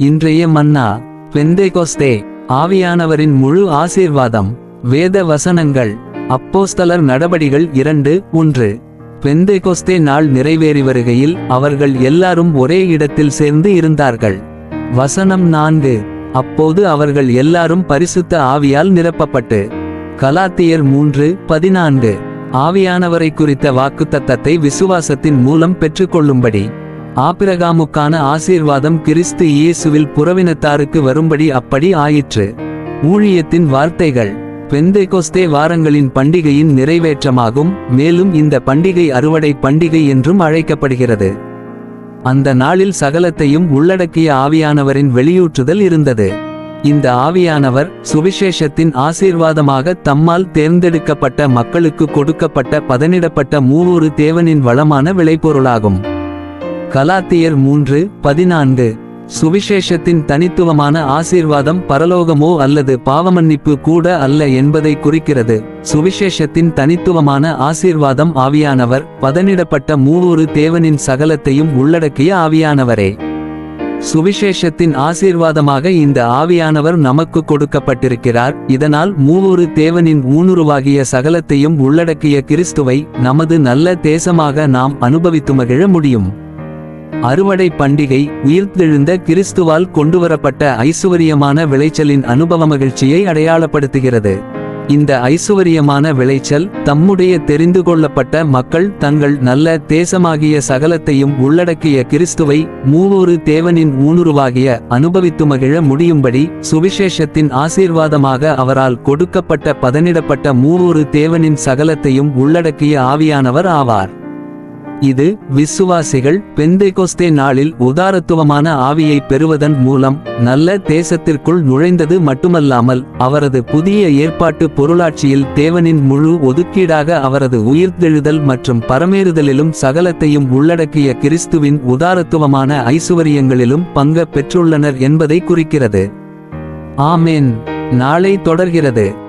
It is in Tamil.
இன்றைய மன்னா பெந்தேகோஸ்தே ஆவியானவரின் முழு ஆசீர்வாதம். வேத வசனங்கள். அப்போஸ்தலர் நடபடிகள் இரண்டு ஒன்று. பெந்தேகோஸ்தே நாள் நிறைவேறி வருகையில் அவர்கள் எல்லாரும் ஒரே இடத்தில் சேர்ந்து இருந்தார்கள். வசனம் நான்கு. அப்போது அவர்கள் எல்லாரும் பரிசுத்த ஆவியால் நிரப்பப்பட்டு. கலாத்தியர் மூன்று பதினான்கு. ஆவியானவரை குறித்த வாக்குத்தத்தத்தை விசுவாசத்தின் மூலம் பெற்றுக்கொள்ளும்படி. ஆபிரகாமுக்கான ஆசீர்வாதம் கிறிஸ்து இயேசுவில் புறவினத்தாருக்கு வரும்படி அப்படி ஆயிற்று. ஊழியத்தின் வார்த்தைகள் பெந்தைகோஸ்தே வாரங்களின் பண்டிகையின் நிறைவேற்றமாகும் மேலும் இந்த பண்டிகை அறுவடை பண்டிகை என்றும் அழைக்கப்படுகிறது. அந்த நாளில் சகலத்தையும் உள்ளடக்கிய ஆவியானவரின் வெளியூற்றுதல் இருந்தது. இந்த ஆவியானவர் சுவிசேஷத்தின் ஆசீர்வாதமாக தம்மால் தேர்ந்தெடுக்கப்பட்ட மக்களுக்கு கொடுக்கப்பட்ட பதனிடப்பட்ட மூவூறு தேவனின் வளமான விளைபொருளாகும். கலாத்தியர் மூன்று பதினான்கு. சுவிசேஷத்தின் தனித்துவமான ஆசீர்வாதம் பரலோகமோ அல்லது பாவமன்னிப்பு கூட அல்ல என்பதை குறிக்கிறது. சுவிசேஷத்தின் தனித்துவமான ஆசீர்வாதம் ஆவியானவர் பதனிடப்பட்ட மூவொரு தேவனின் சகலத்தையும் உள்ளடக்கிய ஆவியானவரே. சுவிசேஷத்தின் ஆசீர்வாதமாக இந்த ஆவியானவர் நமக்கு கொடுக்கப்பட்டிருக்கிறார். இதனால் மூவொரு தேவனின் ஊனுருவாகிய சகலத்தையும் உள்ளடக்கிய கிறிஸ்துவை நமது நல்ல தேசமாக நாம் அனுபவித்து மகிழ முடியும். அறுவடை பண்டிகை உயிர்த்தெழுந்த கிறிஸ்துவால் கொண்டுவரப்பட்ட ஐசுவரியமான விளைச்சலின் அனுபவ மகிழ்ச்சியை அடையாளப்படுத்துகிறது. இந்த ஐசுவரியமான விளைச்சல் தம்முடைய தெரிந்து கொள்ளப்பட்ட மக்கள் தங்கள் நல்ல தேசமாகிய சகலத்தையும் உள்ளடக்கிய கிறிஸ்துவை மூவொரு தேவனின் ஊனுருவாகிய அனுபவித்து மகிழ முடியும்படி சுவிசேஷத்தின் ஆசீர்வாதமாக அவரால் கொடுக்கப்பட்ட பதனிடப்பட்ட மூவொரு தேவனின் சகலத்தையும் உள்ளடக்கிய ஆவியானவர் ஆவார். இது விசுவாசிகள் பெந்தைகோஸ்தே நாளில் உதாரத்துவமான ஆவியை பெறுவதன் மூலம் நல்ல தேசத்திற்குள் நுழைந்தது மட்டுமல்லாமல் அவரது புதிய ஏற்பாட்டு பொருளாட்சியில் தேவனின் முழு ஒதுக்கீடாக அவரது உயிர்த்தெழுதல் மற்றும் பரமேறுதலிலும் சகலத்தையும் உள்ளடக்கிய கிறிஸ்துவின் உதாரத்துவமான ஐசுவரியங்களிலும் பங்க பெற்றுள்ளனர் என்பதை குறிக்கிறது. ஆமேன். நாளை தொடர்கிறது.